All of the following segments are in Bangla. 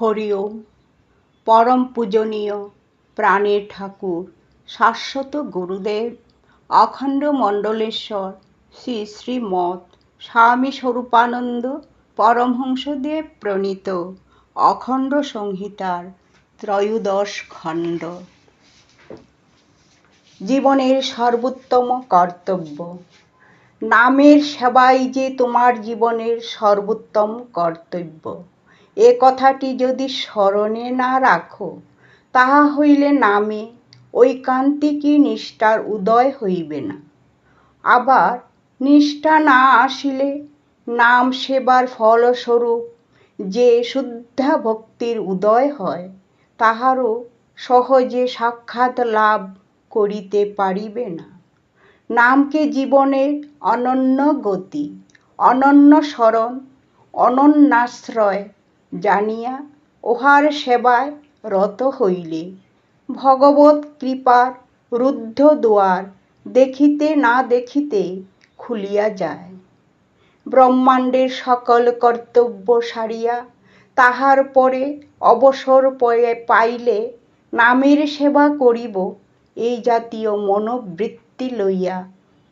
হরি ওম পরম পূজনীয় প্রাণের ঠাকুর, শাশ্বত গুরুদেব, অখণ্ড মণ্ডলেশ্বর, শ্রী শ্রীমৎ স্বামী স্বরূপানন্দ পরমহংসদেব প্রণীত অখণ্ড সংহিতার ত্রয়োদশ খণ্ড। জীবনের সর্বোত্তম কর্তব্য। নামের সেবাই যে তোমার জীবনের সর্বোত্তম কর্তব্য। এ কথাটি যদি স্মরণে না রাখো, তাহা হইলে নামে ঐকান্তিকী নিষ্ঠার উদয় হইবে না। আবার নিষ্ঠা না আসিলে নাম সেবার ফলস্বরূপ যে শুদ্ধা ভক্তির উদয় হয়, তাহারও সহজে সাক্ষাৎ লাভ করিতে পারিবে না। নামকে জীবনের অনন্য গতি, অনন্য স্মরণ, অনন্যাশ্রয় জানিয়া উহার সেবায় রত হইলে। ভগবত কৃপার রুদ্ধ দুয়ার দেখিতে না দেখিতে খুলিয়া যায়। ব্রহ্মাণ্ডের সকল কর্তব্য সারিয়া তাহার পরে অবসর পরে পাইলে নামের সেবা করিব, এই জাতীয় মনোবৃত্তি লইয়া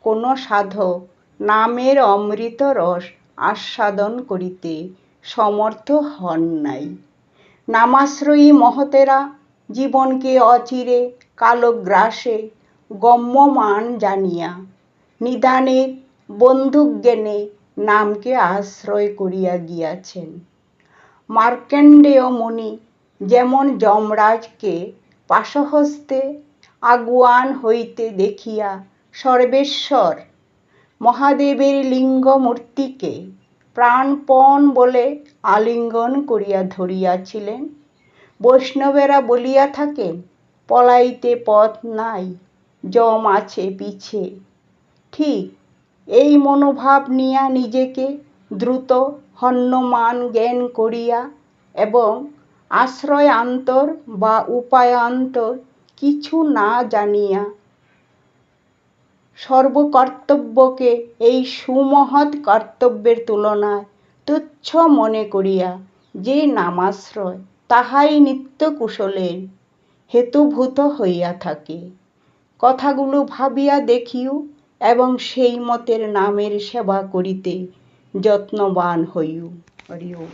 কোনো সাধক নামের অমৃত রস আস্বাদন করিতে সমর্থ হন নাই। নামাশ্রয়ী মহতেরা জীবনকে অচিরে কালগ্রাসে গম্যমান জানিয়া নিদানের বন্দুকজ্ঞানে নামকে আশ্রয় করিয়া গিয়াছেন। মার্কেন্ডেয় মুনি যেমন যমরাজকে পাশহস্তে আগুয়ান হইতে দেখিয়া সর্বেশ্বর মহাদেবের লিঙ্গ মূর্তিকে প্রাণপণ বলে আলিঙ্গন করিয়া ধরিয়াছিলেন। বৈষ্ণবেরা বলিয়া থাকেন, পলাইতে পথ নাই যম আছে পিছে। ঠিক এই মনোভাব নিয়া নিজেকে দ্রুত হন্যমান জ্ঞান করিয়া এবং আশ্রয় আশ্রয়ান্তর বা উপায়ান্তর কিছু না জানিয়া সর্বকর্তব্যকে এই সুমহৎ কর্তব্যের তুলনায় তুচ্ছ মনে করিয়া যে নামাশ্রয় তাহাই নিত্য কুশলের হেতুভূত হইয়া থাকে। কথাগুলো ভাবিয়া দেখিও এবং সেই মতের নামের সেবা করিতে যত্নবান হইও। হরি ওম।